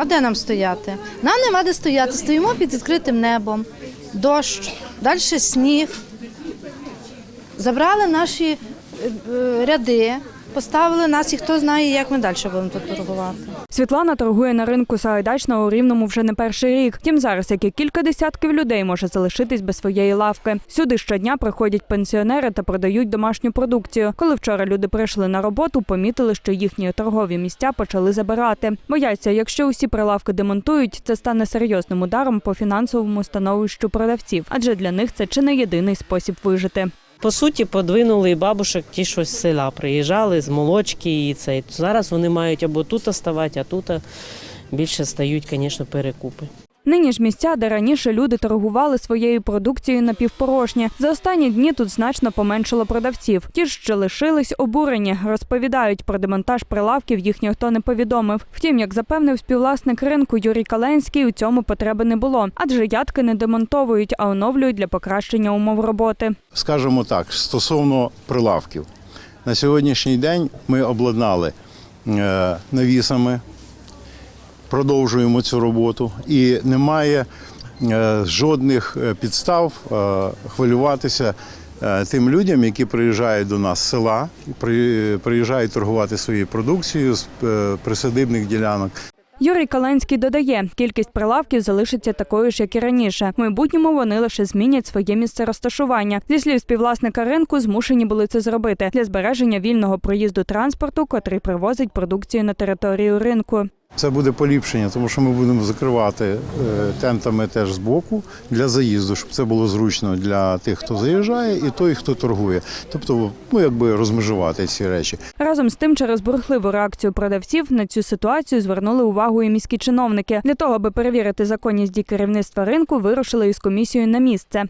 А де нам стояти? Нам нема де стояти. Стоїмо під відкритим небом, дощ, далі сніг. Забрали наші е, е, ряди, поставили нас, і хто знає, як ми далі будемо тут торгувати. Світлана торгує на ринку Сагайдачного у Рівному вже не перший рік. Втім, зараз як і кілька десятків людей може залишитись без своєї лавки. Сюди щодня приходять пенсіонери та продають домашню продукцію. Коли вчора люди прийшли на роботу, помітили, що їхні торгові місця почали забирати. Бояться, якщо усі прилавки демонтують, це стане серйозним ударом по фінансовому становищу продавців, адже для них це чи не єдиний спосіб вижити. По суті, подвинули і бабушек ті, що з села приїжджали, з молочки і це. Зараз вони мають або тут ставати, а тут більше стають, звісно, перекупи. Нині ж місця, де раніше люди торгували своєю продукцією напівпорожні. За останні дні тут значно поменшало продавців. Ті що лишились обурені, розповідають про демонтаж прилавків. Їх ніхто не повідомив. Втім, як запевнив співвласник ринку Юрій Каленський, у цьому потреби не було, адже ядки не демонтовують, а оновлюють для покращення умов роботи. Скажімо так, стосовно прилавків. На сьогоднішній день ми обладнали е, навісами, продовжуємо цю роботу і немає е, жодних е, підстав е, хвилюватися тим людям, які приїжджають до нас з села, при- приїжджають торгувати своєю продукцією з присадибних ділянок. Юрій Каленський додає, кількість прилавків залишиться такою ж, як і раніше. В майбутньому вони лише змінять своє місце розташування. Зі слів співвласника ринку, змушені були це зробити для збереження вільного проїзду транспорту, котрий привозить продукцію на територію ринку. Це буде поліпшення, тому що ми будемо закривати е, тентами теж з боку для заїзду, щоб це було зручно для тих, хто заїжджає, і той, хто торгує. Тобто, ну якби розмежувати ці речі. Разом з тим, через бурхливу реакцію продавців на цю ситуацію звернули увагу і міські чиновники. Для того, аби перевірити законність дій керівництва ринку, вирушили із комісією на місце.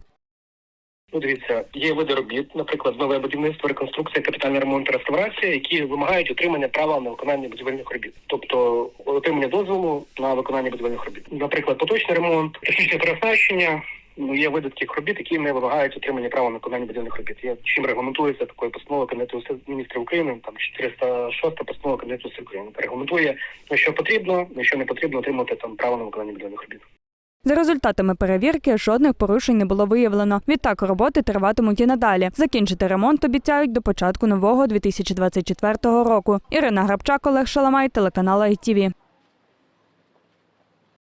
Ну, дивіться, є види робіт, наприклад, нове будівництво, реконструкція, капітальний ремонт, реставрація, які вимагають отримання права на виконання будівельних робіт, тобто отримання дозволу на виконання будівельних робіт. Наприклад, поточний ремонт, технічне переоснащення. Ну, є види таких робіт, які не вимагають отримання права на виконання будівельних робіт. Є чим регламентується такою постановою Кабінету міністрів України, там 406 постанова Кабінету України. Регламентує, що потрібно, що не потрібно отримати там право на виконання будівельних робіт. За результатами перевірки жодних порушень не було виявлено. Відтак роботи триватимуть і надалі. Закінчити ремонт обіцяють до початку нового 2024 року. Ірина Грабчак, Олег Шаламай, телеканал ITV.